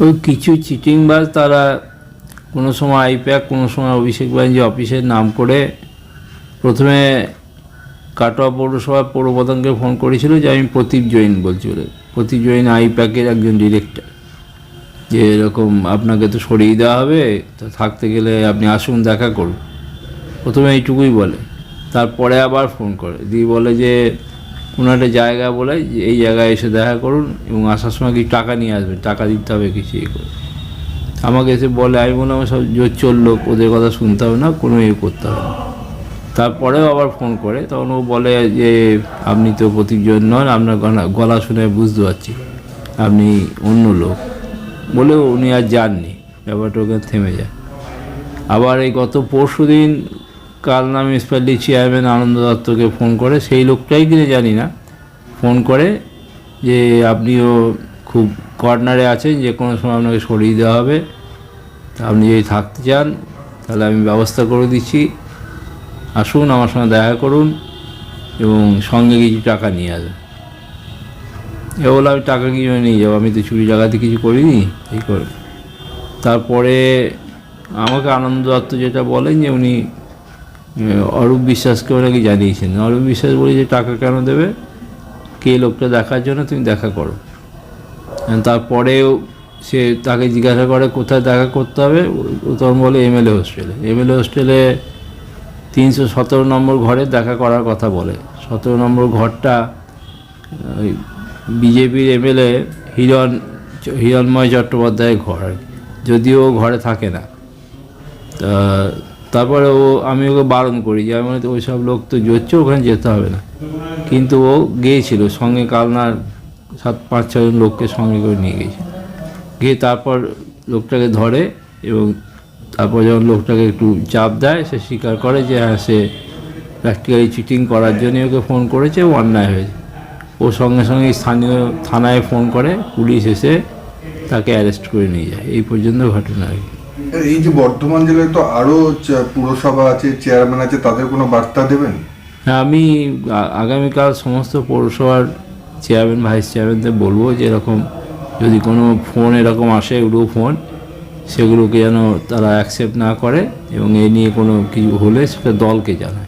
ওই কিছু চিটিংবাজ তারা কোনো সময় আইপ্যাক, কোনো সময় অভিষেক ব্যানার্জি অফিসের নাম করে প্রথমে কাটোয়া পৌরসভা পৌরপ্রধানকে ফোন করেছিল যে আমি প্রদীপ জৈন বলছি বলে। প্রদীপ জৈন আইপ্যাকের একজন ডিরেক্টর। যে এরকম আপনাকে তো সরিয়ে দেওয়া হবে, তো থাকতে গেলে আপনি আসুন, দেখা করুন। প্রথমে এইটুকুই বলে। তারপরে আবার ফোন করে। দিয়ে বলে যে কোনো একটা জায়গা বলে যে এই জায়গায় এসে দেখা করুন এবং আসার সময় কিছু টাকা নিয়ে আসবেন, টাকা দিতে হবে কিছু এই করে। আমাকে এসে বলে, আমি বললাম সব জোর চলল ওদের কথা শুনতে হবে না, কোনো ইয়ে করতে হবে না। তারপরেও আবার ফোন করে, তখন ও বলে যে, আপনি তো প্রতিজন নন, আপনার গলা গলা শুনে বুঝতে পারছি, আপনি অন্য লোক। বলে উনি আর যাননি, ব্যাপারটা ওখানে থেমে যায়। আবার এই গত পরশু দিন কালনা মিউনিসিপ্যালিটি চেয়ারম্যান আনন্দ দত্তকে ফোন করে, সেই লোকটাই কিনে জানি না। ফোন করে যে আপনিও খুব কর্নারে আছেন, যে কোনো সময় আপনাকে সরিয়ে দেওয়া হবে। আপনি যদি থাকতে চান, তাহলে আমি ব্যবস্থা করে দিচ্ছি। আসুন, আমার সঙ্গে দেখা করুন এবং সঙ্গে কিছু টাকা নিয়ে আসবেন এ বলে আমি টাকা কিছু নিয়ে যাব, আমি তো চুরি জায়গাতে কিছু করিনি, এই করে। তারপরে আমাকে আনন্দ দত্ত যেটা বলেন যে উনি অরূপ বিশ্বাসকে ওনাকে জানিয়েছেন। অরূপ বিশ্বাস বলে যে টাকা কেন দেবে? কে লোকটা দেখার জন্য তুমি দেখা করো। তারপরেও সে তাকে জিজ্ঞাসা করে, কোথায় দেখা করতে হবে? তখন বলে, এমএলএ হোস্টেলে। এম এমএলএ হোস্টেলে তিনশো সতেরো নম্বর ঘরে দেখা করার কথা বলে। সতেরো নম্বর ঘরটা ওই বিজেপির এমএলএ হিরণ হিরণময় চট্টোপাধ্যায়ের ঘর যদিও ঘরে থাকে না। তা তারপরে ও, আমি ওকে বারণ করি যে, আমি ওই সব লোক তো জড়ছে ওখানে যেতে হবে না। কিন্তু ও গিয়েছিল, সঙ্গে কালনার সাত, পাঁচ ছজন লোককে সঙ্গে করে নিয়ে গিয়েছে। গিয়ে তারপর লোকটাকে ধরে এবং তারপর যখন লোকটাকে একটু চাপ দেয়, সে স্বীকার করে যে হ্যাঁ সে প্র্যাকটিক্যালি চিটিং করার জন্য ওকে ফোন করেছে, ও অন্যায় হয়েছে। ও সঙ্গে সঙ্গে স্থানীয় থানায় ফোন করে, পুলিশ এসে তাকে অ্যারেস্ট করে নিয়ে যায়। এই পর্যন্ত ঘটনা আর কি। এই যে বর্ধমান জেলায় তো আরও পুরসভা আছে চেয়ারম্যান আছে, তাদের কোনো বার্তা দেবেন? আমি আগামীকাল সমস্ত পৌরসভার চেয়ারম্যান ভাইস চেয়ারম্যানদের বলব যে এরকম যদি কোনো ফোন এরকম আসে এগুলো ফোন সেগুলোকে যেন তারা অ্যাকসেপ্ট না করে এবং এ নিয়ে কোনো কিছু হলে সেটা দলকে জানায়।